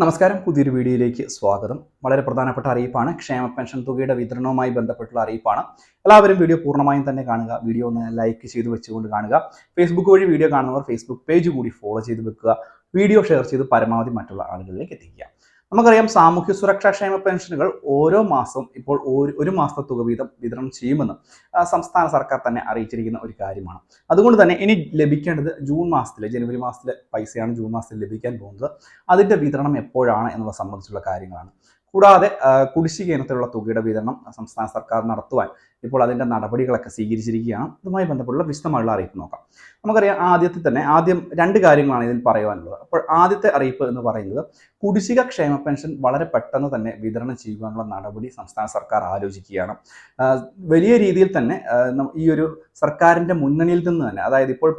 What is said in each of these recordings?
നമസ്കാരം. പുതിയൊരു വീഡിയോയിലേക്ക് സ്വാഗതം. വളരെ പ്രധാനപ്പെട്ട അറിയിപ്പാണ്. ക്ഷേമ പെൻഷൻ തുകയുടെ വിതരണവുമായി ബന്ധപ്പെട്ടുള്ള അറിയിപ്പാണ്. എല്ലാവരും വീഡിയോ പൂർണമായും തന്നെ കാണുക. വീഡിയോ ഒന്ന് ലൈക്ക് ചെയ്ത് വെച്ചുകൊണ്ട് കാണുക. ഫേസ്ബുക്ക് വഴി വീഡിയോ കാണുന്നവർ ഫേസ്ബുക്ക് പേജ് കൂടി ഫോളോ ചെയ്ത് വെക്കുക. വീഡിയോ ഷെയർ ചെയ്ത് പരമാവധി മറ്റുള്ള ആളുകളിലേക്ക് എത്തിക്കുക. നമുക്കറിയാം സാമൂഹ്യ സുരക്ഷാ ക്ഷേമ പെൻഷനുകൾ ഓരോ മാസവും ഇപ്പോൾ ഒരു മാസത്തെ തുക വീതം വിതരണം ചെയ്യുമെന്ന് സംസ്ഥാന സർക്കാർ തന്നെ അറിയിച്ചിരിക്കുന്ന ഒരു കാര്യമാണ്. അതുകൊണ്ട് തന്നെ ഇനി ലഭിക്കേണ്ടത് ജൂൺ മാസത്തിലെ ജനുവരി മാസത്തിലെ പൈസയാണ് ജൂൺ മാസത്തിൽ ലഭിക്കാൻ പോകുന്നത്. അതിന്റെ വിതരണം എപ്പോഴാണ് എന്നുള്ള സംബന്ധിച്ചുള്ള കാര്യങ്ങളാണ്. കൂടാതെ കുടിശ്ശിക ഇനത്തിലുള്ള തുകയുടെ വിതരണം സംസ്ഥാന സർക്കാർ നടത്തുവാൻ ഇപ്പോൾ അതിന്റെ നടപടികളൊക്കെ സ്വീകരിച്ചിരിക്കുകയാണ്. അതുമായി ബന്ധപ്പെട്ടുള്ള വിശദമായുള്ള അറിയിപ്പ് നോക്കാം. നമുക്കറിയാം ആദ്യത്തെ തന്നെ ആദ്യം രണ്ട് കാര്യങ്ങളാണ് ഇതിൽ പറയുവാനുള്ളത് അപ്പോൾ ആദ്യത്തെ അറിയിപ്പ് എന്ന് പറയുന്നത് കുടിശ്ശിക ക്ഷേമ പെൻഷൻ വളരെ പെട്ടെന്ന് തന്നെ വിതരണം ചെയ്യുവാനുള്ള നടപടി സംസ്ഥാന സർക്കാർ ആലോചിക്കുകയാണ്. വലിയ രീതിയിൽ തന്നെ ഈ ഒരു സർക്കാരിന്റെ മുന്നണിയിൽ നിന്ന് തന്നെ അതായത് ഇപ്പോൾ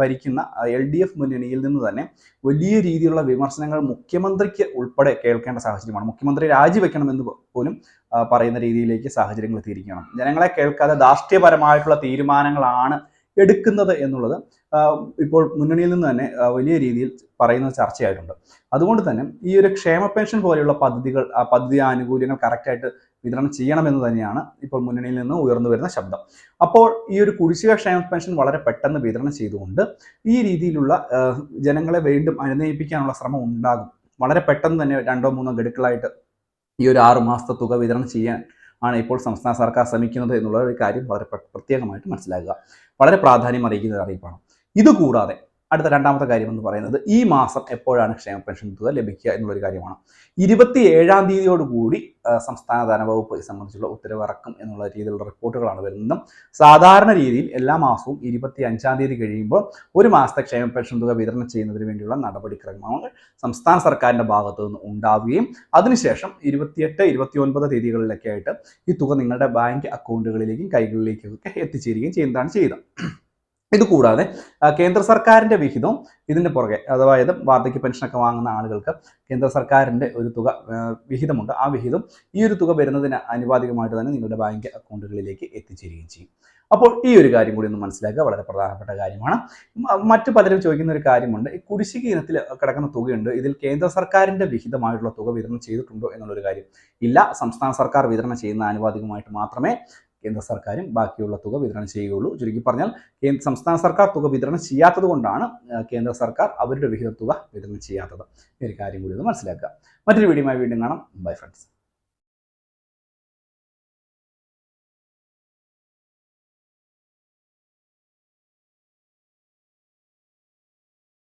ഭരിക്കുന്ന എൽ ഡി എഫ് മുന്നണിയിൽ നിന്ന് തന്നെ വലിയ രീതിയിലുള്ള വിമർശനങ്ങൾ മുഖ്യമന്ത്രിക്ക് ഉൾപ്പെടെ കേൾക്കേണ്ട സാഹചര്യമാണ്. മുഖ്യമന്ത്രി രാജിവെക്കണമെന്ന് പോലും പറയുന്ന രീതിയിലേക്ക് സാഹചര്യങ്ങൾ എത്തിയിരിക്കുകയാണ്. ജനങ്ങളെ കേൾക്കാതെ ധാർഷ്ട്യപരമായിട്ടുള്ള തീരുമാനങ്ങളാണ് എടുക്കുന്നത് എന്നുള്ളത് ഇപ്പോൾ മുന്നണിയിൽ നിന്ന് തന്നെ വലിയ രീതിയിൽ പറയുന്ന ചർച്ചയായിട്ടുണ്ട്. അതുകൊണ്ട് തന്നെ ഈ ഒരു ക്ഷേമ പെൻഷൻ പോലെയുള്ള പദ്ധതികൾ പദ്ധതി ആനുകൂല്യങ്ങൾ കറക്റ്റായിട്ട് വിതരണം ചെയ്യണമെന്ന് തന്നെയാണ് ഇപ്പോൾ മുന്നണിയിൽ നിന്ന് ഉയർന്നു വരുന്ന ശബ്ദം. അപ്പോൾ ഈ ഒരു കുടിശ്ശിക ക്ഷേമ പെൻഷൻ വളരെ പെട്ടെന്ന് വിതരണം ചെയ്തുകൊണ്ട് ഈ രീതിയിലുള്ള ജനങ്ങളെ വീണ്ടും അനുനയിപ്പിക്കാനുള്ള ശ്രമം ഉണ്ടാകും. വളരെ പെട്ടെന്ന് തന്നെ രണ്ടോ മൂന്നോ ഗഡുക്കളായിട്ട് ഈ ഒരു ആറ് മാസത്തെ തുക വിതരണം ചെയ്യാൻ ആണ് ഇപ്പോൾ സംസ്ഥാന സർക്കാർ ശ്രമിക്കുന്നത് എന്നുള്ള ഒരു കാര്യം വളരെ പ്രത്യേകമായിട്ട് മനസ്സിലാക്കുക. വളരെ പ്രാധാന്യം അറിയിക്കുന്ന അറിയിപ്പാണ്. ഇതുകൂടാതെ അടുത്ത രണ്ടാമത്തെ കാര്യം എന്ന് പറയുന്നത് ഈ മാസം എപ്പോഴാണ് ക്ഷേമ പെൻഷൻ തുക ലഭിക്കുക എന്നുള്ളൊരു കാര്യമാണ്. ഇരുപത്തി ഏഴാം തീയതിയോടുകൂടി കൂടി സംസ്ഥാന ധനവകുപ്പ് ഇത് സംബന്ധിച്ചുള്ള ഉത്തരവിറക്കും എന്നുള്ള രീതിയിലുള്ള റിപ്പോർട്ടുകളാണ് വരുന്നത്. സാധാരണ രീതിയിൽ എല്ലാ മാസവും ഇരുപത്തി അഞ്ചാം തീയതി കഴിയുമ്പോൾ ഒരു മാസത്തെ ക്ഷേമ പെൻഷൻ തുക വിതരണം ചെയ്യുന്നതിന് വേണ്ടിയുള്ള നടപടിക്രമങ്ങൾ സംസ്ഥാന സർക്കാരിന്റെ ഭാഗത്തു നിന്ന് ഉണ്ടാവുകയും അതിനുശേഷം ഇരുപത്തിയെട്ട് ഇരുപത്തി ഒൻപത് തീയതികളിലൊക്കെ ആയിട്ട് ഈ തുക നിങ്ങളുടെ ബാങ്ക് അക്കൗണ്ടുകളിലേക്കും കൈകളിലേക്കും ഒക്കെ എത്തിച്ചേരുകയും ചെയ്യുന്നതാണ് ചെയ്യുന്നത് ഇത് കൂടാതെ കേന്ദ്ര സർക്കാരിന്റെ വിഹിതം ഇതിന്റെ പുറകെ അതായത് വാർദ്ധക്യ പെൻഷനൊക്കെ വാങ്ങുന്ന ആളുകൾക്ക് കേന്ദ്ര സർക്കാരിന്റെ ഒരു തുക വിഹിതമുണ്ട്. ആ വിഹിതം ഈ ഒരു തുക വരുന്നതിന് അനുവാദികമായിട്ട് തന്നെ നിങ്ങളുടെ ബാങ്ക് അക്കൗണ്ടുകളിലേക്ക് എത്തിച്ചേരുകയും ചെയ്യും. അപ്പോൾ ഈ ഒരു കാര്യം കൂടി ഒന്ന് മനസ്സിലാക്കുക. വളരെ പ്രധാനപ്പെട്ട കാര്യമാണ്. മറ്റു പലരും ചോദിക്കുന്ന ഒരു കാര്യമുണ്ട്. ഈ കുടിശ്ശിക ഇനത്തിൽ കിടക്കുന്ന തുകയുണ്ട്. ഇതിൽ കേന്ദ്ര സർക്കാരിന്റെ വിഹിതമായിട്ടുള്ള തുക വിതരണം ചെയ്തിട്ടുണ്ടോ എന്നുള്ളൊരു കാര്യം ഇല്ല. സംസ്ഥാന സർക്കാർ വിതരണം ചെയ്യുന്ന ആനുപാതികമായിട്ട് മാത്രമേ കേന്ദ്ര സർക്കാരും ബാക്കിയുള്ള തുക വിതരണം ചെയ്യുകയുള്ളൂ. ചുരുക്കി പറഞ്ഞാൽ കേന്ദ്ര സംസ്ഥാന സർക്കാർ തുക വിതരണം ചെയ്യാത്തത് കൊണ്ടാണ് കേന്ദ്ര സർക്കാർ അവരുടെ വിഹിത തുക വിതരണം ചെയ്യാത്തത്. ഒരു കാര്യം കൂടി ഒന്ന് മനസ്സിലാക്കുക. മറ്റൊരു വീഡിയോയുമായി വീണ്ടും കാണാം. Bye friends